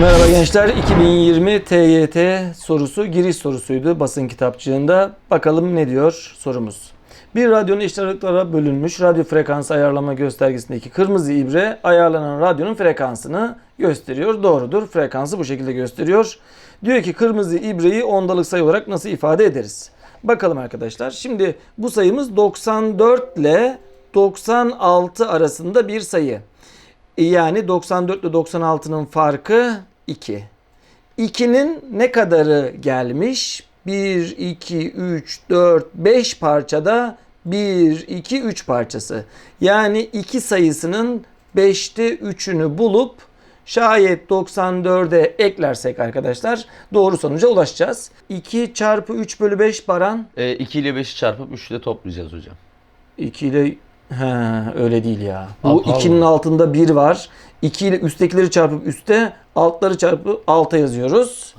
Merhaba gençler. 2020 TYT sorusu giriş sorusuydu basın kitapçığında. Bakalım ne diyor sorumuz. Bir radyonun eşit aralıklara bölünmüş radyo frekans ayarlama göstergesindeki kırmızı ibre ayarlanan radyonun frekansını gösteriyor. Doğrudur. Frekansı bu şekilde gösteriyor. Diyor ki kırmızı ibreyi ondalık sayı olarak nasıl ifade ederiz? Bakalım arkadaşlar. Şimdi bu sayımız 94 ile 96 arasında bir sayı. Yani 94 ile 96'nın farkı 2. 2'nin ne kadarı gelmiş? 1, 2, 3, 4, 5 parçada 1, 2, 3 parçası. Yani 2 sayısının 5'te 3'ünü bulup şayet 94'e eklersek arkadaşlar doğru sonuca ulaşacağız. 2 çarpı 3 bölü 5 baran E, 2 ile 5'i çarpıp 3 ile toplayacağız hocam. 2 ile He, öyle değil ya. Bu pardon. 2'nin altında 1 var. 2 ile üsttekileri çarpıp üste, altları çarpıp alta yazıyoruz.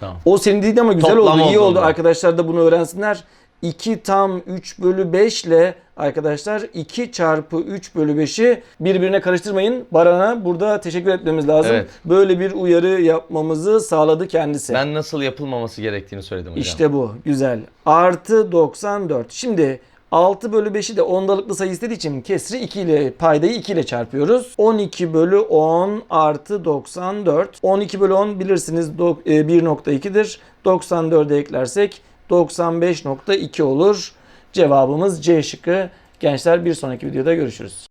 Tamam. O senin dediğin ama güzel Toplam oldu. iyi oldu oldu. Arkadaşlar da bunu öğrensinler. 2 tam 3 bölü 5 ile arkadaşlar 2 çarpı 3 bölü 5'i birbirine karıştırmayın. Baran'a burada teşekkür etmemiz lazım. Evet. Böyle bir uyarı yapmamızı sağladı kendisi. Ben nasıl yapılmaması gerektiğini söyledim hocam. İşte bu. Güzel. Artı 94. Şimdi 6 bölü 5'i de ondalıklı sayı istediği için kesri 2 ile paydayı 2 ile çarpıyoruz. 12 bölü 10 artı 94. 12 bölü 10 bilirsiniz dok- e, 1.2'dir. 94'e eklersek 95.2 olur. Cevabımız C şıkkı. Gençler bir sonraki videoda görüşürüz.